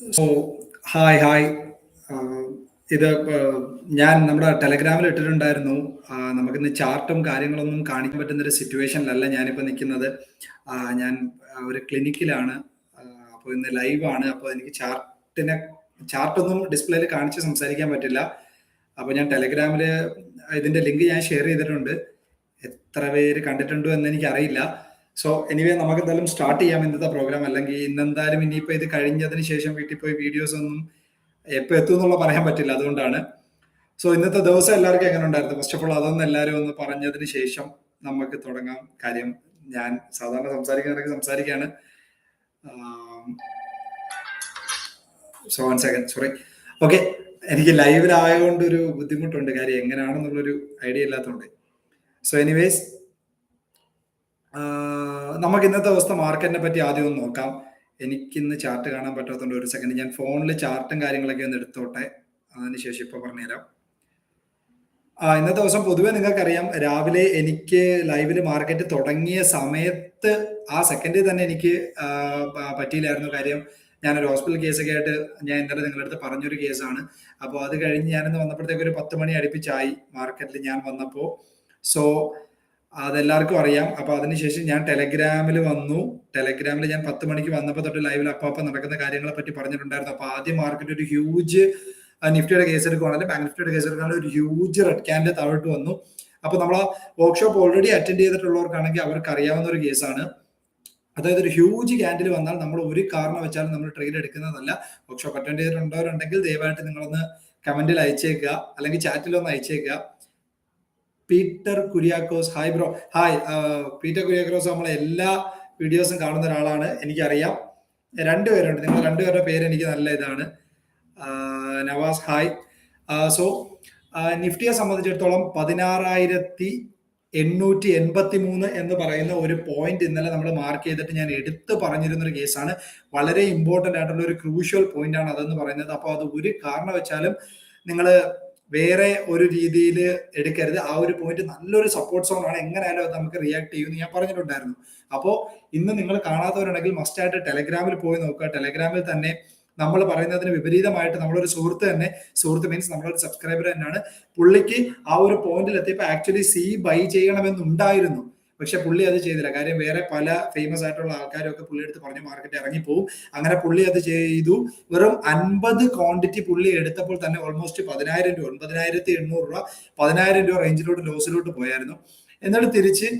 So hi hi ഇത് ഞാൻ നമ്മുടെ ടെലഗ്രാമിൽ ഇട്ടിട്ടുണ്ടായിരുന്നു. നമുക്കിന്ന് ചാർട്ടും കാര്യങ്ങളൊന്നും കാണിക്കാൻ പറ്റുന്ന ഒരു സിറ്റുവേഷനിലല്ല ഞാനിപ്പോൾ നിൽക്കുന്നത് ഞാൻ ഒരു ക്ലിനിക്കിലാണ്. അപ്പോൾ അപ്പൊ ഇന്ന് ലൈവാണ്. അപ്പോൾ എനിക്ക് ചാർട്ടിനെ ചാർട്ടൊന്നും ഡിസ്പ്ലേയിൽ കാണിച്ച് സംസാരിക്കാൻ പറ്റില്ല. അപ്പോൾ ഞാൻ ടെലഗ്രാമിൽ ഇതിന്റെ ലിങ്ക് ഞാൻ ഷെയർ ചെയ്തിട്ടുണ്ട്. എത്ര പേര് കണ്ടിട്ടുണ്ടോ എന്ന് എനിക്കറിയില്ല. സോ എനിവേ നമുക്കെന്തായാലും സ്റ്റാർട്ട് ചെയ്യാം ഇന്നത്തെ പ്രോഗ്രാം. അല്ലെങ്കിൽ ഇന്നെന്തായാലും ഇനിയിപ്പോ ഇത് കഴിഞ്ഞതിന് ശേഷം വീട്ടിൽ പോയി വീഡിയോസ് ഒന്നും എപ്പോ എത്തും എന്നുള്ള പറയാൻ പറ്റില്ല. അതുകൊണ്ടാണ്. സോ ഇന്നത്തെ ദിവസം എല്ലാവർക്കും എങ്ങനെ ഉണ്ടായിരുന്നു? ഫസ്റ്റ് ഓഫ് ഓൾ അതൊന്നും എല്ലാവരും ഒന്ന് പറഞ്ഞതിന് ശേഷം നമുക്ക് തുടങ്ങാം കാര്യം. ഞാൻ സാധാരണ സംസാരിക്കുന്നവരൊക്കെ സംസാരിക്കുകയാണ്. So one second sorry. Okay. എനിക്ക് ലൈവിലായതുകൊണ്ട് ഒരു ബുദ്ധിമുട്ടുണ്ട്. കാര്യം എങ്ങനെയാണെന്നുള്ളൊരു ഐഡിയ ഇല്ലാത്തതുകൊണ്ട്. സോ എനിവേസ് നമുക്ക് ഇന്നത്തെ ദിവസത്തെ മാർക്കറ്റിനെ പറ്റി ആദ്യം ഒന്ന് നോക്കാം. എനിക്കിന്ന് ചാർട്ട് കാണാൻ പറ്റാത്തതുകൊണ്ട് ഒരു സെക്കൻഡ് ഞാൻ ഫോണിൽ ചാർട്ടും കാര്യങ്ങളൊക്കെ ഒന്ന് എടുത്തോട്ടെ. അതിനുശേഷം ഇപ്പൊ പറഞ്ഞുതരാം. ആ ഇന്നത്തെ ദിവസം പൊതുവെ നിങ്ങൾക്കറിയാം രാവിലെ എനിക്ക് ലൈവിൽ മാർക്കറ്റ് തുടങ്ങിയ സമയത്ത് ആ സെക്കൻഡിൽ തന്നെ എനിക്ക് പറ്റിയില്ലായിരുന്നു. കാര്യം ഞാനൊരു ഹോസ്പിറ്റൽ കേസൊക്കെ ആയിട്ട് ഞാൻ ഇന്നലെ നിങ്ങളുടെ അടുത്ത് പറഞ്ഞൊരു കേസാണ്. അപ്പോൾ അത് കഴിഞ്ഞ് ഞാനിന്ന് വന്നപ്പോഴത്തേക്ക് ഒരു 10 മണി അടുപ്പിച്ചായി മാർക്കറ്റിൽ ഞാൻ വന്നപ്പോൾ സോ അതെല്ലാവർക്കും അറിയാം. അപ്പൊ അതിനുശേഷം ഞാൻ ടെലഗ്രാമിൽ വന്നു. ടെലഗ്രാമിൽ ഞാൻ 10 മണിക്ക് വന്നപ്പോൾ തൊട്ട് ലൈവിൽ അപ്പം നടക്കുന്ന കാര്യങ്ങളെ പറ്റി പറഞ്ഞിട്ടുണ്ടായിരുന്നു. അപ്പൊ ആദ്യം മാർക്കറ്റ് ഒരു ഹ്യൂജ് നിഫ്റ്റിയുടെ കേസ് എടുക്കുവാണെങ്കിൽ ബാങ്ക് നിഫ്റ്റിയുടെ കേസ് എടുക്കുകയാണെങ്കിൽ ഒരു ഹ്യൂജ് റെഡ് ക്യാൻഡിൽ താഴോട്ട് വന്നു. അപ്പൊ നമ്മൾ വർക്ക്ഷോപ്പ് ഓൾറെഡി അറ്റൻഡ് ചെയ്തിട്ടുള്ളവർക്കാണെങ്കിൽ അവർക്ക് അറിയാവുന്ന ഒരു കേസാണ്. അതായത് ഒരു ഹ്യൂജ് ക്യാൻഡിൽ വന്നാൽ നമ്മൾ ഒരു കാരണം വെച്ചാലും നമ്മൾ ട്രേഡ് എടുക്കുന്നതല്ല. വർക്ക്ഷോപ്പ് അറ്റൻഡ് ചെയ്തിട്ടുണ്ടവരുണ്ടെങ്കിൽ ദയവായിട്ട് നിങ്ങളൊന്ന് കമന്റിൽ അയച്ചേക്കുക. അല്ലെങ്കിൽ ചാറ്റിൽ ഒന്ന് അയച്ചേക്കുക. Peter Kuriakose hi bro. Hi Peter Kuriakose നമ്മളെ എല്ലാ വീഡിയോസും കാണുന്ന ഒരാളാണ്. എനിക്കറിയാം. 2 പേരുണ്ട്. നിങ്ങൾ രണ്ടുപേരുടെ പേര് എനിക്ക് നല്ല ഇതാണ്. നവാസ് ഹായ്. സോ നിഫ്റ്റിയെ സംബന്ധിച്ചിടത്തോളം 16,883 എന്ന് പറയുന്ന ഒരു പോയിന്റ് ഇന്നലെ നമ്മൾ മാർക്ക് ചെയ്തിട്ട് ഞാൻ എടുത്ത് പറഞ്ഞിരുന്ന ഒരു കേസാണ്. വളരെ ഇമ്പോർട്ടന്റ് ആയിട്ടുള്ള ഒരു ക്രൂഷ്യൽ പോയിന്റ് ആണ് അതെന്ന് പറയുന്നത്. അപ്പോൾ അത് ഒരു കാരണം വെച്ചാലും നിങ്ങൾ വേറെ ഒരു രീതിയിൽ എടുക്കരുത്. ആ ഒരു പോയിന്റ് നല്ലൊരു സപ്പോർട്ട് സോൺ ആണ്. എങ്ങനെയാലും അത് നമുക്ക് റിയാക്ട് ചെയ്യുമെന്ന് ഞാൻ പറഞ്ഞിട്ടുണ്ടായിരുന്നു. അപ്പോൾ ഇന്ന് നിങ്ങൾ കാണാത്തവരുണ്ടെങ്കിൽ മസ്റ്റ് ആയിട്ട് ടെലഗ്രാമിൽ പോയി നോക്കുക. ടെലഗ്രാമിൽ തന്നെ നമ്മൾ പറയുന്നതിന് വിപരീതമായിട്ട് നമ്മളൊരു സുഹൃത്ത് തന്നെ സുഹൃത്ത് മീൻസ് നമ്മളൊരു സബ്സ്ക്രൈബർ തന്നെയാണ്. പുള്ളിക്ക് ആ ഒരു പോയിന്റിൽ എത്തിയപ്പോൾ ആക്ച്വലി സി ബൈ ചെയ്യണമെന്നുണ്ടായിരുന്നു. പക്ഷെ പുള്ളി അത് ചെയ്തില്ല. കാര്യം വേറെ പല ഫേമസ് ആയിട്ടുള്ള ആൾക്കാരൊക്കെ പുള്ളിയെടുത്ത് പറഞ്ഞു മാർക്കറ്റ് ഇറങ്ങിപ്പോവും. അങ്ങനെ പുള്ളി അത് ചെയ്തു. വെറും 50 ക്വാണ്ടിറ്റി പുള്ളി എടുത്തപ്പോൾ തന്നെ ഓൾമോസ്റ്റ് പതിനായിരം രൂപ 9,800 രൂപ പതിനായിരം രൂപ റേഞ്ചിലോട്ട് ലോസിലോട്ട് പോയായിരുന്നു. എന്നിട്ട് തിരിച്ച്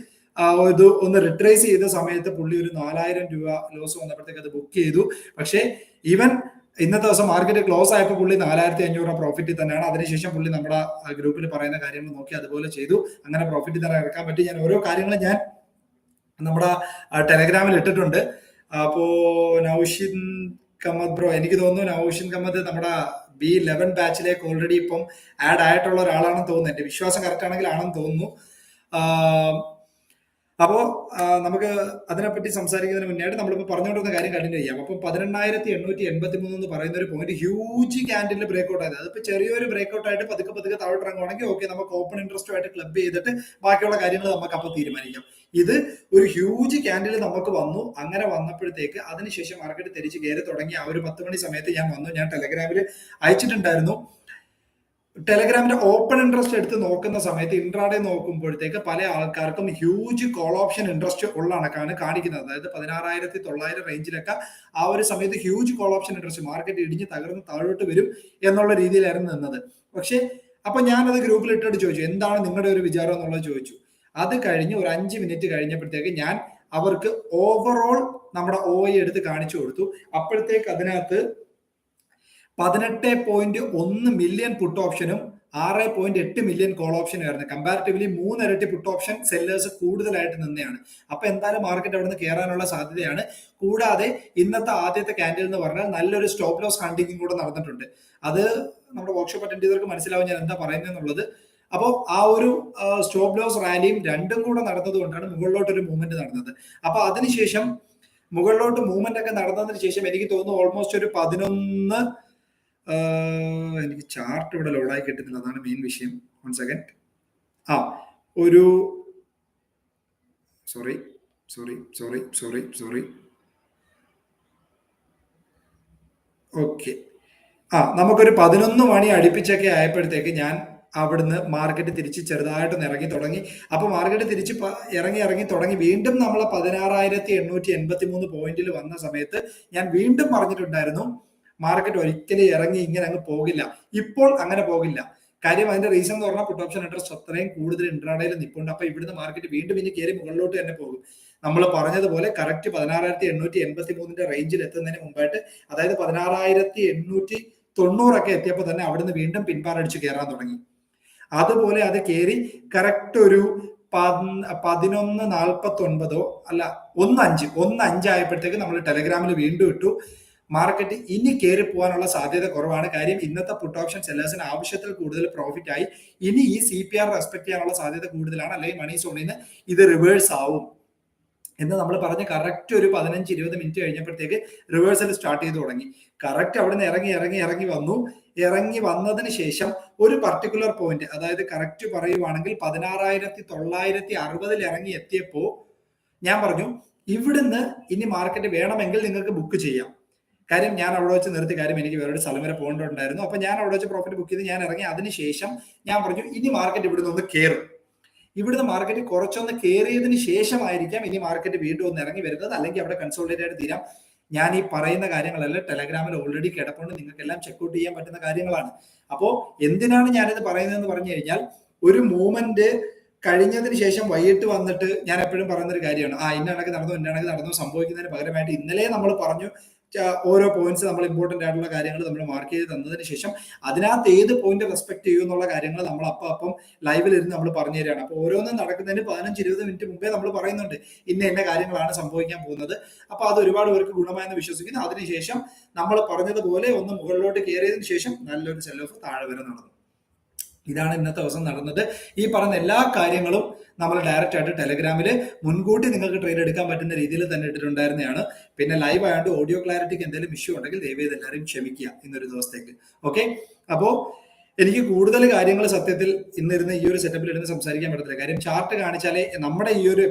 ഇത് ഒന്ന് റിട്രേസ് ചെയ്ത സമയത്ത് പുള്ളി ഒരു 4,000 രൂപ ലോസ് വന്നപ്പോഴത്തേക്ക് അത് ബുക്ക് ചെയ്തു. പക്ഷേ ഈവൻ ഇന്നത്തെ ദിവസം മാർക്കറ്റ് ക്ലോസ് ആയപ്പോൾ പുള്ളി 4,500 രൂപ പ്രോഫിറ്റിൽ തന്നെയാണ്. അതിനുശേഷം പുള്ളി നമ്മുടെ ഗ്രൂപ്പിൽ പറയുന്ന കാര്യങ്ങൾ നോക്കി അതുപോലെ ചെയ്തു. അങ്ങനെ പ്രോഫിറ്റിൽ തന്നെ ഇറക്കാൻ പറ്റി. ഞാൻ ഓരോ കാര്യങ്ങളും ഞാൻ നമ്മുടെ ടെലഗ്രാമിൽ ഇട്ടിട്ടുണ്ട്. അപ്പോ നൌഷിൻ കമ്മദ് ബ്രോ എനിക്ക് തോന്നുന്നു നൌഷിൻ കമ്മദ് നമ്മുടെ ബി ഇലവൻ ബാച്ചിലേക്ക് ഓൾറെഡി ഇപ്പം ആഡ് ആയിട്ടുള്ള ഒരാളാണെന്ന് തോന്നുന്നു. എന്റെ വിശ്വാസം കറക്റ്റ് ആണെങ്കിൽ ആണെന്ന് തോന്നുന്നു. ആഹ് അപ്പോ ആഹ് നമുക്ക് അതിനെപ്പറ്റി സംസാരിക്കുന്നതിന് മുന്നായിട്ട് നമ്മളിപ്പോ പറഞ്ഞുകൊണ്ടിരുന്ന കാര്യം കണ്ടിന്യൂ ചെയ്യാം. അപ്പം 18,883 എന്ന് പറയുന്ന ഒരു point huge candle break out ആയത്. അതിപ്പോ ചെറിയൊരു ബ്രേക്ക് ഔട്ട് ആയിട്ട് പതുക്കെ പതുക്കെ താഴോട്ട് ഇറങ്ങുവാണെങ്കിൽ ഓക്കെ നമുക്ക് ഓപ്പൺ ഇൻട്രസ്റ്റുമായിട്ട് ക്ലബ് ചെയ്തിട്ട് ബാക്കിയുള്ള കാര്യങ്ങൾ നമുക്ക് അപ്പൊ തീരുമാനിക്കാം. ഇത് ഒരു ഹ്യൂജ് ക്യാൻഡിൽ നമുക്ക് വന്നു. അങ്ങനെ വന്നപ്പോഴത്തേക്ക് അതിനുശേഷം മാർക്കറ്റ് തിരിച്ച് കയറി തുടങ്ങി. ആ ഒരു 10 മണി സമയത്ത് ഞാൻ വന്നു. ഞാൻ ടെലഗ്രാമിൽ അയച്ചിട്ടുണ്ടായിരുന്നു. ടെലഗ്രാമിന്റെ ഓപ്പൺ ഇൻട്രസ്റ്റ് എടുത്ത് നോക്കുന്ന സമയത്ത് ഇൻട്രാഡേ നോക്കുമ്പോഴത്തേക്ക് പല ആൾക്കാർക്കും ഹ്യൂജ് കോൾ ഓപ്ഷൻ ഇൻട്രസ്റ്റ് ഉള്ള കണക്കാണ് കാണിക്കുന്നത്. അതായത് 16,900 റേഞ്ചിലൊക്കെ ആ ഒരു സമയത്ത് huge call option interest market ഇടിഞ്ഞ് തകർന്ന് താഴോട്ട് വരും എന്നുള്ള രീതിയിലായിരുന്നു നിന്നത്. പക്ഷേ അപ്പൊ ഞാനത് ഗ്രൂപ്പിൽ ഇട്ടിട്ട് ചോദിച്ചു എന്താണ് നിങ്ങളുടെ ഒരു വിചാരം എന്നുള്ളത് ചോദിച്ചു. അത് കഴിഞ്ഞ് ഒരു അഞ്ച് മിനിറ്റ് കഴിഞ്ഞപ്പോഴത്തേക്ക് ഞാൻ അവർക്ക് ഓവറോൾ നമ്മുടെ OI എടുത്ത് കാണിച്ചു കൊടുത്തു. അപ്പോഴത്തേക്ക് അതിനകത്ത് 18.1 മില്യൺ പുട്ട് ഓപ്ഷനും 6.8 മില്യൺ കോൾ ഓപ്ഷനും ആയിരുന്നു. കമ്പാരിറ്റീവ്ലി മൂന്നിരട്ടി പുട്ട് ഓപ്ഷൻ സെല്ലേഴ്സ് കൂടുതലായിട്ട് നിന്നെയാണ് അപ്പൊ എന്തായാലും മാർക്കറ്റ് അവിടെ നിന്ന് കയറാനുള്ള സാധ്യതയാണ്. കൂടാതെ ഇന്നത്തെ ആദ്യത്തെ കാൻഡിൽ എന്ന് പറഞ്ഞാൽ നല്ലൊരു സ്റ്റോപ്പ് ലോസ് ഹണ്ടിങ്ങും കൂടെ നടന്നിട്ടുണ്ട്. അത് നമ്മുടെ വർക്ക്ഷോപ്പ് അറ്റൻഡ് ചെയ്തവർക്ക് മനസ്സിലാവും ഞാൻ എന്താ പറയുന്നത് എന്നുള്ളത്. അപ്പോൾ ആ ഒരു സ്റ്റോപ്പ് ലോസ് റാലിയും രണ്ടും കൂടെ നടന്നത് കൊണ്ടാണ് മുകളിലോട്ട് ഒരു മൂവ്മെന്റ് നടന്നത്. അപ്പൊ അതിനുശേഷം മുകളിലോട്ട് മൂവ്മെന്റ് ഒക്കെ നടന്നതിന് ശേഷം എനിക്ക് തോന്നുന്നു ഓൾമോസ്റ്റ് ഒരു 11 ആഹ് എനിക്ക് ചാർട്ട് ഇവിടെ ലോഡായി കിട്ടുന്നില്ല. അതാണ് മെയിൻ വിഷയം. One second. ആ ഒരു sorry sorry sorry sorry sorry okay ആ നമുക്കൊരു പതിനൊന്ന് മണി അടുപ്പിച്ചൊക്കെ ആയപ്പോഴത്തേക്ക് ഞാൻ അവിടുന്ന് മാർക്കറ്റ് തിരിച്ച് ചെറുതായിട്ടൊന്ന് ഇറങ്ങി തുടങ്ങി അപ്പൊ മാർക്കറ്റ് തിരിച്ച് ഇറങ്ങി ഇറങ്ങി തുടങ്ങി വീണ്ടും നമ്മൾ പതിനാറായിരത്തി എണ്ണൂറ്റി എൺപത്തി മൂന്ന് പോയിന്റിൽ വന്ന സമയത്ത് ഞാൻ വീണ്ടും പറഞ്ഞിട്ടുണ്ടായിരുന്നു മാർക്കറ്റ് ഒരിക്കലും ഇറങ്ങി ഇങ്ങനെ അങ്ങ് പോകില്ല. ഇപ്പോൾ അങ്ങനെ പോകില്ല. കാര്യം അതിന്റെ റീസൺ എന്ന് പറഞ്ഞാൽ പുട്ട് ഓപ്ഷൻ ഇൻട്രസ്റ്റ് അത്രയും കൂടുതൽ ഇൻട്രാഡേയിൽ നിൽപ്പുണ്ട് അപ്പൊ ഇവിടുന്ന് മാർക്കറ്റ് വീണ്ടും ഇനി കയറി മുകളിലോട്ട് തന്നെ പോകും. നമ്മൾ പറഞ്ഞതുപോലെ കറക്റ്റ് പതിനാറായിരത്തി എണ്ണൂറ്റി എൺപത്തി മൂന്നിന്റെ റേഞ്ചിൽ എത്തുന്നതിന് മുമ്പായിട്ട് അതായത് പതിനാറായിരത്തി എണ്ണൂറ്റി തൊണ്ണൂറൊക്കെ എത്തിയപ്പോൾ തന്നെ അവിടുന്ന് വീണ്ടും പിൻപാറടിച്ച് കയറാൻ തുടങ്ങി. അതുപോലെ അത് കയറി കറക്റ്റ് ഒരു പതിനൊന്ന് നാൽപ്പത്തി ഒൻപതോ അല്ല ഒന്ന് അഞ്ച് ഒന്ന് അഞ്ചായപ്പോഴത്തേക്ക് നമ്മൾ ടെലഗ്രാമിൽ വീണ്ടും ഇട്ടു. മാർക്കറ്റ് ഇനി കയറി പോകാനുള്ള സാധ്യത കുറവാണ്. കാര്യം ഇന്നത്തെ പുട്ട് ഓപ്ഷൻ സെല്ലേഴ്സിന് ആവശ്യത്തിൽ കൂടുതൽ പ്രോഫിറ്റ് ആയി. ഇനി ഈ സി പി ആർ റെസ്പെക്ട് ചെയ്യാനുള്ള സാധ്യത കൂടുതലാണ്. അല്ലെങ്കിൽ മണി സോണിൽ നിന്ന് ഇത് റിവേഴ്സ് ആവും. എന്ന് നമ്മൾ പറഞ്ഞ കറക്റ്റ് ഒരു പതിനഞ്ച് ഇരുപത് മിനിറ്റ് കഴിഞ്ഞപ്പോഴത്തേക്ക് റിവേഴ്സൽ സ്റ്റാർട്ട് ചെയ്ത് തുടങ്ങി. കറക്റ്റ് അവിടെ നിന്ന് ഇറങ്ങി ഇറങ്ങി ഇറങ്ങി വന്നു. ഇറങ്ങി വന്നതിന് ശേഷം ഒരു പർട്ടിക്കുലർ പോയിന്റ് അതായത് കറക്റ്റ് പറയുവാണെങ്കിൽ പതിനാറായിരത്തി തൊള്ളായിരത്തി അറുപതിൽ ഇറങ്ങി എത്തിയപ്പോൾ ഞാൻ പറഞ്ഞു ഇവിടുന്ന് ഇനി മാർക്കറ്റ് വേണമെങ്കിൽ നിങ്ങൾക്ക് ബുക്ക് ചെയ്യാം. കാര്യം ഞാൻ അവിടെ വെച്ച് നിർത്തി. കാര്യം എനിക്ക് വേറൊരു സ്ഥലം വരെ പോകേണ്ടതുണ്ടായിരുന്നു. അപ്പൊ ഞാൻ അവിടെ വെച്ച് പ്രോഫിറ്റ് ബുക്ക് ചെയ്ത് ഞാൻ ഇറങ്ങി. അതിനുശേഷം ഞാൻ പറഞ്ഞു ഇനി മാർക്കറ്റ് ഇവിടുന്ന് ഒന്ന് കയറും ഇവിടുന്ന് മാർക്കറ്റ് കുറച്ചൊന്ന് കയറിയതിന് ശേഷമായിരിക്കാം ഇനി മാർക്കറ്റ് വീണ്ടും ഒന്ന് ഇറങ്ങി വരുന്നത്. അല്ലെങ്കിൽ അവിടെ കൺസോൾട്ടേറ്റ് ആയിട്ട് തീരാം. ഞാൻ ഈ പറയുന്ന കാര്യങ്ങളെല്ലാം ടെലഗ്രാമിൽ ഓൾറെഡി കിടപ്പുണ്ട്. നിങ്ങൾക്ക് എല്ലാം ചെക്ക്ഔട്ട് ചെയ്യാൻ പറ്റുന്ന കാര്യങ്ങളാണ്. അപ്പോൾ എന്തിനാണ് ഞാനിത് പറയുന്നതെന്ന് പറഞ്ഞു കഴിഞ്ഞാൽ ഒരു മൂവ്മെന്റ് കഴിഞ്ഞതിന് ശേഷം വൈകിട്ട് വന്നിട്ട് ഞാൻ എപ്പോഴും പറയുന്ന ഒരു കാര്യമാണ്. ആ ഇന്നാണെങ്കിൽ നടന്നു ഇന്നാണെങ്കിൽ നടന്നു സംഭവിക്കുന്നതിന് പകരമായിട്ട് ഇന്നലെ നമ്മൾ പറഞ്ഞു ഓരോ പോയിന്റ്സ് നമ്മൾ ഇമ്പോർട്ടന്റ് ആയിട്ടുള്ള കാര്യങ്ങൾ നമ്മൾ മാർക്ക് ചെയ്ത് തന്നതിന് ശേഷം അതിനകത്ത് ഏത് പോയിന്റ് റെസ്പെക്ട് ചെയ്യും എന്നുള്ള കാര്യങ്ങൾ നമ്മൾ അപ്പം അപ്പം ലൈവിൽ ഇരുന്ന് നമ്മൾ പറഞ്ഞു തരികയാണ്. അപ്പോൾ ഓരോന്നും നടക്കുന്നതിന് പതിനഞ്ച് ഇരുപത് മിനിറ്റ് മുമ്പേ നമ്മൾ പറയുന്നുണ്ട്. ഇന്ന ഇന്ന കാര്യങ്ങളാണ് സംഭവിക്കാൻ പോകുന്നത്. അപ്പൊ അത് ഒരുപാട് പേർക്ക് ഗുണമായെന്ന് വിശ്വസിക്കുന്നു. അതിനുശേഷം നമ്മൾ പറഞ്ഞതുപോലെ ഒന്ന് മുകളിലോട്ട് കയറിയതിനു ശേഷം നല്ലൊരു സെൽ ഓഫ് താഴെ വരെ നടന്നു ഇതാണ് ഇന്നത്തെ ദിവസം നടന്നത്. ഈ പറഞ്ഞ എല്ലാ കാര്യങ്ങളും നമ്മൾ ഡയറക്റ്റ് ആയിട്ട് ടെലഗ്രാമിൽ മുൻകൂട്ടി നിങ്ങൾക്ക് ട്രേഡ് എടുക്കാൻ പറ്റുന്ന രീതിയിൽ തന്നെ ഇട്ടിട്ടുണ്ടായിരുന്നതാണ്. പിന്നെ ലൈവ് ആയതുകൊണ്ട് ഓഡിയോ ക്ലാരിറ്റിക്ക് എന്തെങ്കിലും ഇഷ്യൂ ഉണ്ടെങ്കിൽ ദയവേത് എല്ലാവരും ക്ഷമിക്കുക ഇന്നൊരു ദിവസത്തേക്ക്. ഓക്കെ അപ്പോൾ എനിക്ക് കൂടുതൽ കാര്യങ്ങൾ സത്യത്തിൽ ഇന്നിരുന്ന് ഈ ഒരു സെറ്റപ്പിൽ ഇരുന്ന് സംസാരിക്കാൻ പറ്റത്തില്ല. കാര്യം ചാർട്ട് കാണിച്ചാലേ നമ്മുടെ ഈ ഒരു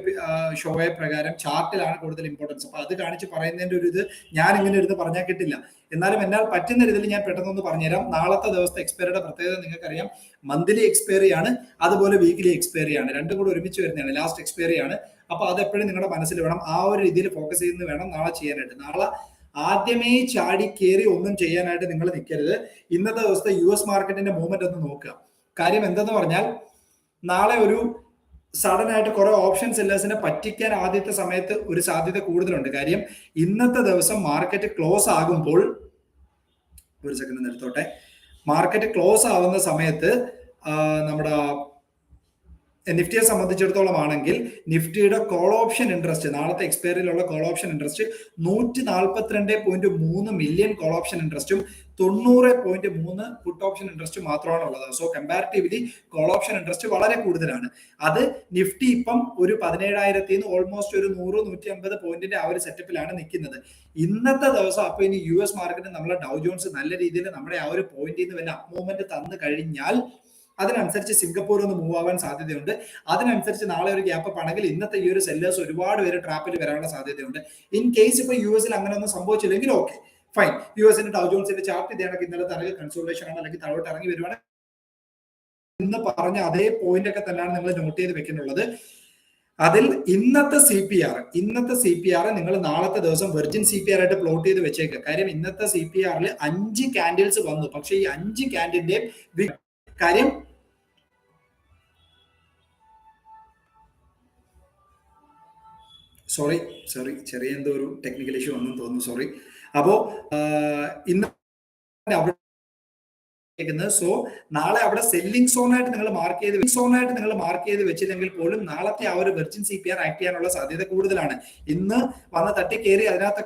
ഷോയെ പ്രകാരം ചാർട്ടിലാണ് കൂടുതൽ ഇമ്പോർട്ടൻസ് അപ്പൊ അത് കാണിച്ച് പറയുന്നതിന്റെ ഒരു ഇത് ഞാൻ ഇങ്ങനെ ഇരുന്ന് പറഞ്ഞാൽ കിട്ടില്ല. എന്നാലും എന്നാൽ പറ്റുന്ന രീതിയിൽ ഞാൻ പെട്ടെന്നൊന്ന് പറഞ്ഞുതരാം. നാളത്തെ ദിവസത്തെ എക്സ്പയറിയുടെ പ്രത്യേകത നിങ്ങൾക്കറിയാം. മന്ത്ലി എക്സ്പയറി ആണ് അതുപോലെ വീക്കിലി എക്സ്പയറി ആണ് രണ്ടും കൂടെ ഒരുമിച്ച് വരുന്നതാണ്. ലാസ്റ്റ് എക്സ്പയറി ആണ് അപ്പൊ അത് എപ്പോഴും നിങ്ങളുടെ മനസ്സിൽ വേണം. ആ ഒരു രീതിയിൽ ഫോക്കസ് ചെയ്യുന്നത് വേണം നാളെ ചെയ്യാനായിട്ട്. നാളെ ആദ്യമേ ചാടി കയറി ഒന്നും ചെയ്യാനായിട്ട് നിങ്ങൾ നിൽക്കരുത് ഇന്നത്തെ ദിവസത്തെ യു എസ് മാർക്കറ്റിന്റെ മൂവ്മെന്റ് ഒന്ന് നോക്കുക. കാര്യം എന്തെന്ന് പറഞ്ഞാൽ നാളെ ഒരു സഡൻ ആയിട്ട് കുറെ ഓപ്ഷൻ സെല്ലേഴ്സിനെ പറ്റിക്കാൻ ആദ്യത്തെ സമയത്ത് ഒരു സാധ്യത കൂടുതലുണ്ട്. കാര്യം ഇന്നത്തെ ദിവസം മാർക്കറ്റ് ക്ലോസ് ആകുമ്പോൾ ഒരു സെക്കൻഡ് നിർത്തോട്ടെ മാർക്കറ്റ് ക്ലോസ് ആവുന്ന സമയത്ത് നമ്മുടെ നിഫ്റ്റിയെ സംബന്ധിച്ചിടത്തോളം ആണെങ്കിൽ നിഫ്റ്റിയുടെ കോൾ ഓപ്ഷൻ ഇൻട്രസ്റ്റ് നാളത്തെ എക്സ്പയറിയിലുള്ള കോൾ ഓപ്ഷൻ ഇൻട്രസ്റ്റ് നൂറ്റി നാൽപ്പത്തിരണ്ട് പോയിന്റ് മൂന്ന് മില്യൺ കോൾ ഓപ്ഷൻ ഇൻട്രസ്റ്റും തൊണ്ണൂറ് പോയിന്റ് മൂന്ന് പുട്ട് ഓപ്ഷൻ ഇൻട്രസ്റ്റ് മാത്രമാണ് ഉള്ളത് so comparatively call option interest വളരെ കൂടുതലാണ്. അത് നിഫ്റ്റി ഇപ്പം ഒരു പതിനേഴായിരത്തി നിന്ന് ഓൾമോസ്റ്റ് ഒരു നൂറ് നൂറ്റി അമ്പത് പോയിന്റിന്റെ ആ ഒരു സെറ്റപ്പിലാണ് നിൽക്കുന്നത്. ഇന്നത്തെ ദിവസം അപ്പൊ ഇനി യു എസ് മാർക്കറ്റ് നമ്മളെ ഡൗ ജോൺസ് നല്ല രീതിയിൽ നമ്മുടെ ആ ഒരു പോയിന്റിൽ നിന്ന് വല്ല അപ്മൂവ്മെന്റ് തന്നു കഴിഞ്ഞാൽ അതിനനുസരിച്ച് സിംഗപ്പൂർ ഒന്ന് മൂവ് ആവാൻ സാധ്യതയുണ്ട്. അതിനനുസരിച്ച് നാളെ ഒരു ഗ്യാപ്പ് ആണെങ്കിൽ ഇന്നത്തെ ഈ ഒരു സെല്ലേഴ്സ് ഒരുപാട് പേര് ട്രാപ്പിൽ വരാനുള്ള സാധ്യതയുണ്ട്. ഇൻ കേസ് ഇപ്പൊ യു എസിൽ അങ്ങനെ ഒന്നും സംഭവിച്ചില്ലെങ്കിൽ ഓക്കെ ഫൈൻ യു എസിന്റെ ഡൗ ജോൺസിന്റെ ചാർട്ട് ഇതാണെങ്കിൽ ഇന്നലെ തലക്ക് കൺസോൾട്ടേഷൻ ആണ് അല്ലെങ്കിൽ താഴോട്ട് ഇറങ്ങി വരുവാണ്. ഇന്ന് പറഞ്ഞ അതേ പോയിന്റ് ഒക്കെ തന്നെയാണ് നിങ്ങൾ നോട്ട് ചെയ്ത് വെക്കുന്നുള്ളത്. അതിൽ ഇന്നത്തെ സി പി ആർ ഇന്നത്തെ സി പി ആർ നിങ്ങൾ നാളത്തെ ദിവസം വെർജിൻ സി പി ആർ ആയിട്ട് പ്ലോട്ട് ചെയ്ത് വെച്ചേക്കുക കാര്യം ഇന്നത്തെ സി പി ആറിൽ അഞ്ച് കാൻഡിൽസ് വന്നു. പക്ഷേ ഈ അഞ്ച് കാൻഡിന്റെ കാര്യം സോറി സോറി ചെറിയ എന്തോ ഒരു ടെക്നിക്കൽ ഇഷ്യൂ വന്നു തോന്നുന്നു സോറി അപ്പോ ഇന്ന് സോ നാളെ അവിടെ സെല്ലിംഗ് സോൺ ആയിട്ട് നിങ്ങൾ മാർക്ക് ചെയ്ത് സോൺ ആയിട്ട് നിങ്ങൾ മാർക്ക് ചെയ്ത് വെച്ചില്ലെങ്കിൽ പോലും നാളത്തെ ആ ഒരു virgin C P R act ചെയ്യാനുള്ള സാധ്യത കൂടുതലാണ്. ഇന്ന് വന്ന് തട്ടി കയറി അതിനകത്ത്